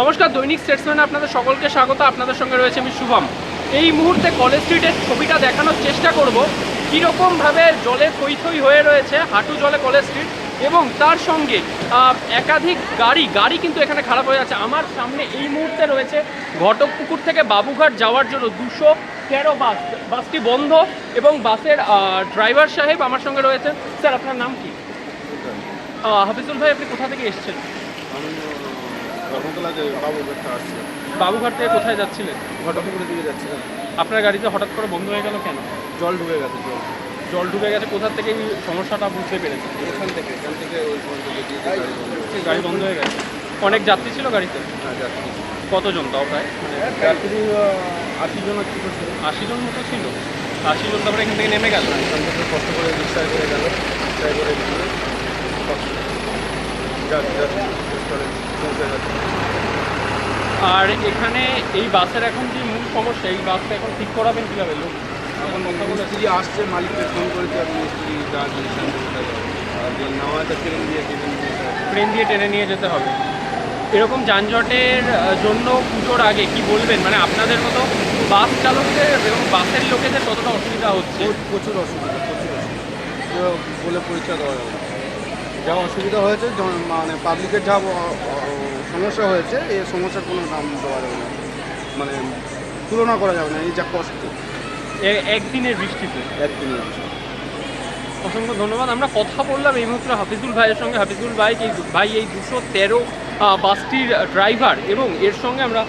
নমস্কার, দৈনিক স্টেটসম্যানে আপনাদের সকলকে স্বাগত। আপনাদের সঙ্গে রয়েছে আমি শুভম। এই মুহূর্তে কলেজ স্ট্রিটের ছবিটা দেখানোর চেষ্টা করব, কীরকমভাবে জলে থই থই হয়ে রয়েছে হাঁটু জলে কলেজ স্ট্রিট এবং তার সঙ্গে একাধিক গাড়ি গাড়ি কিন্তু এখানে খারাপ হয়ে যাচ্ছে। আমার সামনে এই মুহূর্তে রয়েছে ঘটকপুকুর থেকে বাবুঘাট যাওয়ার জন্য দুশো তেরো বাস, বাসটি বন্ধ এবং বাসের ড্রাইভার সাহেব আমার সঙ্গে রয়েছেন। স্যার, আপনার নাম কি? হাফিজুল ভাই, আপনি কোথা থেকে এসেছেন? ধর্মতলা যে বাবুঘাটটা আসছে বাবুঘাট থেকে কোথায় যাচ্ছিলেন? ঘটকপুরের দিকে যাচ্ছিলাম। আপনার গাড়িতে হঠাৎ করে বন্ধ হয়ে গেল কেন? জল ঢুকে গেছে জল। জল ঢুকে গেছে কোথা থেকে এই সমস্যাটা বুঝতে পেরেছে এখান থেকে এখান থেকে ওই পর্যন্ত গিয়ে গাড়ি বন্ধ হয়েছে। গাড়ি বন্ধ হয়ে গেছে। অনেক যাত্রী ছিল গাড়িতে? হ্যাঁ যাচ্ছি কতজন তাও প্রায়? যাত্রী আহ, আশি জন আশি জন মতো ছিল? আশি জন তারপরে এখান থেকে নেমে গেল? এখান থেকে কষ্ট করে রিক্সায় করে গেল। রিক্সায় করে গেলে। করে পৌঁছে আর এখানে এই বাসের এখন যে মূল সমস্যা এই বাসটা এখন ঠিক করাবেন কীভাবে? লোক এখন মিস্ত্রি আসছে মালিককে ফোন করেছে আর মিস্ত্রি যা ডিসিশন আর যে নেওয়া আছে ট্রেন দিয়ে ট্রেন দিয়ে ট্রেন দিয়ে টেনে নিয়ে যেতে হবে। এরকম যানজটের জন্য পুজোর আগে কি বলবেন? মানে আপনাদের মতো বাস চালকদের এবং বাসের লোকেদের কতটা অসুবিধা হচ্ছে। প্রচুর- অসুবিধা প্রচুর অসুবিধা। বলে পরিচয় দেওয়া যাবে। যা অসুবিধা হয়েছে মানে পাবলিকের যা সমস্যা হয়েছে এই সমস্যার কোনো নাম দেওয়া যাবে না। মানে তুলনা করা যাবে না এই যা কষ্ট। একদিনের বৃষ্টিতে? একদিনের অসংখ্য ধন্যবাদ। আমরা কথা বললাম এই মুহূর্তে হাফিজুল ভাইয়ের সঙ্গে। হাফিজুল ভাই এই ভাই এই দুশো তেরো বাসটির ড্রাইভার এবং এর সঙ্গে আমরা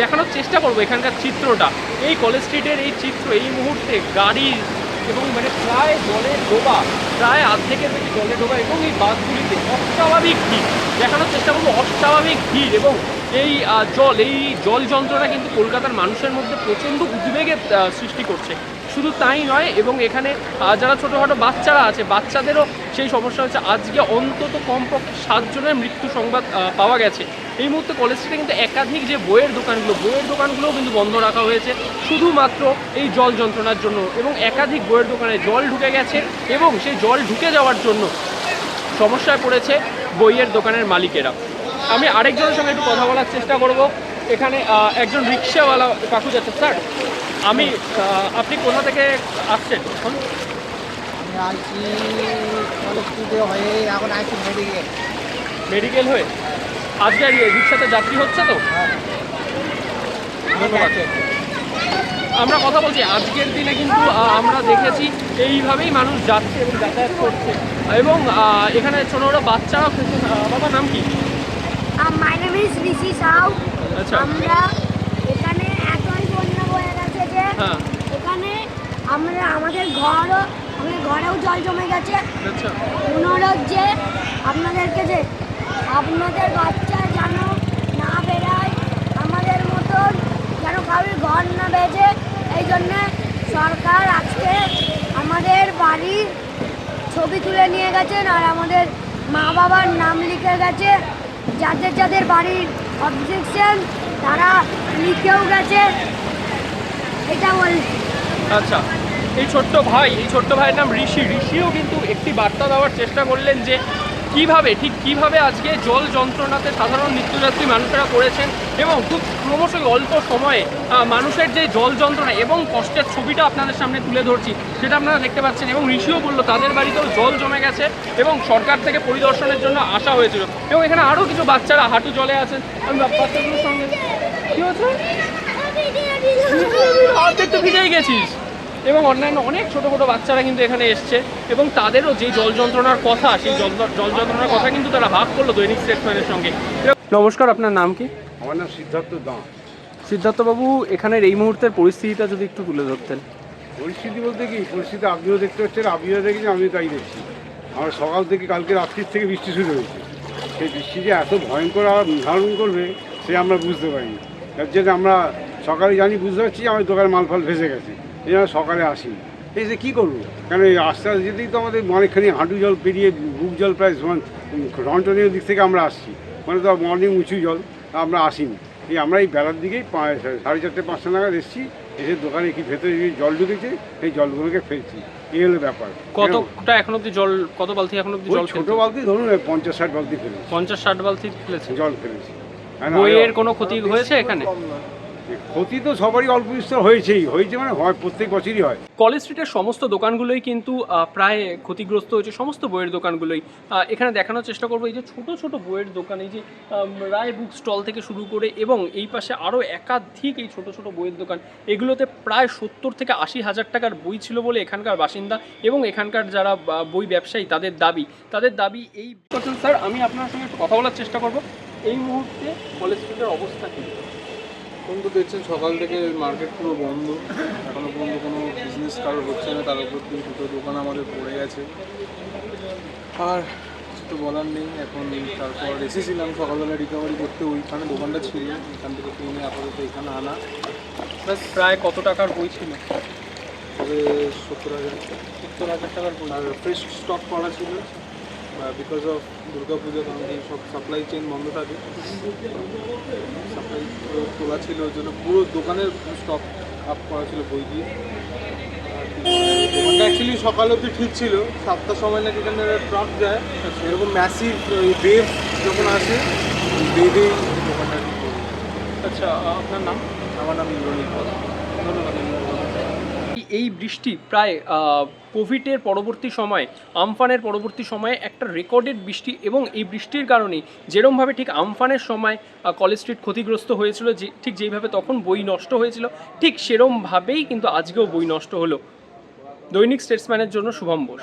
দেখানোর চেষ্টা করব এখানকার চিত্রটা। এই কলেজ স্ট্রিটের এই চিত্র এই মুহূর্তে গাড়ি এবং মানে প্রায় জলে ডোবা, প্রায় অর্ধেকের বেশি জলে ডোবা এবং এই বাঁধগুলিতে অস্বাভাবিক ভিড়, দেখানোর চেষ্টা করব অস্বাভাবিক ভিড় এবং এই জল এই জল যন্ত্রণা কিন্তু কলকাতার মানুষের মধ্যে প্রচণ্ড উদ্বেগের সৃষ্টি করছে। শুধু তাই নয়, এবং এখানে যারা ছোটোখাটো বাচ্চারা আছে, বাচ্চাদেরও সেই সমস্যা হচ্ছে, আজকে অন্তত কমপক্ষে সাতজনের মৃত্যু সংবাদ পাওয়া গেছে। এই মুহূর্তে কলেজ স্ট্রিটে কিন্তু একাধিক যে বইয়ের দোকানগুলো, বইয়ের দোকানগুলোও কিন্তু বন্ধ রাখা হয়েছে, শুধুমাত্র এই জল যন্ত্রণার জন্য, এবং একাধিক বইয়ের দোকানে জল ঢুকে গেছে, এবং সেই জল ঢুকে যাওয়ার জন্য সমস্যায় পড়েছে বইয়ের দোকানের মালিকেরা। আমি আরেকজনের সঙ্গে একটু কথা বলার চেষ্টা করব। এখানে একজন রিক্সাওয়ালা কাকু যাচ্ছে। স্যার আমি আপনি কোথা থেকে আসছেন? এখন আমি কলেজ স্ট্রিটে হয়ে এখন আইছি মেডিকেল মেডিকেল হয়ে? আজকে এই রিক্সাতে যাত্রী হচ্ছে তো? ধন্যবাদ। আমরা কথা বলছি আজকের দিনে কিন্তু আমরা দেখেছি এইভাবেই মানুষ যাচ্ছে এবং যাতায়াত করছে। এবং এখানে ছোটো ছোটো বাচ্চারাও খেয়েছে বাবার নাম কি? My name is Rishi Sau আচ্ছা। আমরা এখানে এতই বন্যা হয়ে যে হ্যাঁ। এখানে আমরা আমাদের ঘরও আমাদের ঘরেও জল জমে গেছে। আচ্ছা। অনুরোধ যে আপনাদেরকে যে আপনাদের বাচ্চা যেন না বেরায় আমাদের মতন যেন কারোর ঘর না বেজে এই জন্যে সরকার আজকে আমাদের বাড়ির ছবি তুলে নিয়ে গেছেন আর আমাদের মা বাবার নাম লিখে গেছে। যাদের যাদের বাড়ির অবজেকশন তারা লিখেও গেছে। এটা আচ্ছা এই ছোট্ট ভাই, এই ছোট্ট ভাইয়ের নাম ঋষি। ঋষিও কিন্তু একটি বার্তা দেওয়ার চেষ্টা করলেন যে কীভাবে, ঠিক কীভাবে আজকে জল যন্ত্রণাতে সাধারণ নিত্যযাত্রী মানুষেরা করেছেন এবং খুব ক্রমশই অল্প সময়ে মানুষের যে জল যন্ত্রণা এবং কষ্টের ছবিটা আপনাদের সামনে তুলে ধরছি, সেটা আপনারা দেখতে পাচ্ছেন এবং ঋষিও বলল, তাদের বাড়িতেও জল জমে গেছে এবং সরকার থেকে পরিদর্শনের জন্য আসা হয়েছিল। এবং এখানে আরও কিছু বাচ্চারা হাঁটু জলে আছেন। আমি বাচ্চাগুলোর সঙ্গে কী হচ্ছে অর্ধেক তো ভিজেই গেছিস। এবং অন্যান্য অনেক ছোট ছোট বাচ্চারা কিন্তু এখানে এসছে এবং তাদেরও যে জল যন্ত্রণার কথা সেই জল জল যন্ত্রণার কথা কিন্তু তারা ভাগ করল দৈনিক স্টেটসম্যানের সঙ্গে। নমস্কার আপনার নাম কি? আমার নাম সিদ্ধার্থ দাঁ সিদ্ধার্থবাবু এখানের এই মুহূর্তের পরিস্থিতিটা যদি একটু তুলে ধরতেন। পরিস্থিতি বলতে কি পরিস্থিতি আপনিও দেখতে পাচ্ছেন আমিও দেখেছি আমি তাই দেখছি। আমার সকাল থেকে কালকে রাত্রির থেকে বৃষ্টি শুরু হয়েছে। সেই বৃষ্টি যে এত ভয়ঙ্কর আর ধারণ করবে সে আমরা বুঝতে পারিনি। তার জন্য আমরা সকালে জানি বুঝতে পারছি আমার দোকানে মাল ফাল ভেসে গেছে। এই জন্য সকালে আসি। এই যে কী করব? কেন এই আস্তে আস্তে যেতেই তো আমাদের অনেকখানি হাঁটু জল পেরিয়ে বুক জল প্রায় সমান রন্টনীয় দিক থেকে আমরা আসছি। মানে তো মর্নিং উঁচু জল আমরা আসিনি। এই আমরা এই বেলার দিকেই সাড়ে চারটে পাঁচটা নাগাদ এসেছি। এসে দোকানে কি ভেতরে যে জল ঢুকেছে এই জলগুলোকে ফেলছি। এই হলো ব্যাপার। কতটা এখন অব্দি জল কত বালতি এখন অব্দি জল ছোট? বালতি ধরুন পঞ্চাশ ষাট বালতি ফেলেছি। পঞ্চাশ ষাট বালতি ফেলেছে জল ফেলেছি। বইয়ের কোনো ক্ষতি হয়েছে এখানে? ক্ষতি তো সবারই অল্প বিস্তর হয়েছেই হয়েছে মানে হয় প্রত্যেক বছরই হয়। কলেজ স্ট্রিটের সমস্ত দোকানগুলোই কিন্তু প্রায় ক্ষতিগ্রস্ত হয়েছে সমস্ত বইয়ের দোকানগুলোই। এখানে দেখানোর চেষ্টা করব এই যে ছোট ছোট বইয়ের দোকান এই যে রায় বুক স্টল থেকে শুরু করে এবং এই পাশে আরও একাধিক এই ছোট ছোট বইয়ের দোকান। এগুলোতে প্রায় সত্তর থেকে আশি হাজার টাকার বই ছিল বলে এখানকার বাসিন্দা এবং এখানকার যারা বই ব্যবসায়ী তাদের দাবি। তাদের দাবি এই স্যার আমি আপনার সঙ্গে একটু কথা বলার চেষ্টা করব। এই মুহূর্তে কলেজ স্ট্রিটের অবস্থা কী? এখন তো দেখছেন সকাল থেকে মার্কেট পুরো বন্ধ। এখনও পর্যন্ত কোনো বিজনেস কারোর হচ্ছে না তার উপর দিয়ে দুটো দোকান আমাদের পড়ে গেছে আর কিছু তো বলার নেই এখন তারপর এসেছিলাম সকালবেলা রিকভারি করতে ওইখানে দোকানটা ছিল এখান থেকে কিনে আপাতত এখানে আনা। ব্যাস প্রায় কত টাকার বই ছিল? তবে সত্তর হাজার। সত্তর হাজার টাকার বই। আর ফ্রেশ স্টক করা ছিল। বিকজ অফ দুর্গা পুজো কারণ কি সব সাপ্লাই চেন বন্ধ থাকে। সাপ্লাই তোলা ছিল ওই জন্য পুরো দোকানের স্টক আপ করা ছিল বই দিয়ে। দোকানটা অ্যাকচুয়ালি সকাল অবধি ঠিক ছিল সাতটার সময় নাকি এখানে ট্রাক যায় এরকম ম্যাসিভ বেভ যখন আসে বেভেই দোকানটা আচ্ছা আপনার নাম? আমার নাম ইন্দ্রনীল ধন্যবাদ এই- বৃষ্টি প্রায় কোভিডের পরবর্তী সময়, আমফানের পরবর্তী সময়ে একটা রেকর্ডেড বৃষ্টি এবং এই বৃষ্টির কারণে যেরমভাবে ঠিক আমফানের সময় কলেজ স্ট্রিট ক্ষতিগ্রস্ত হয়েছিল, যে, ঠিক যেইভাবে তখন বই নষ্ট হয়েছিল, ঠিক সেরমভাবেই কিন্তু আজকেও বই নষ্ট হলো। দৈনিক স্টেটসম্যানের জন্য শুভম বোস।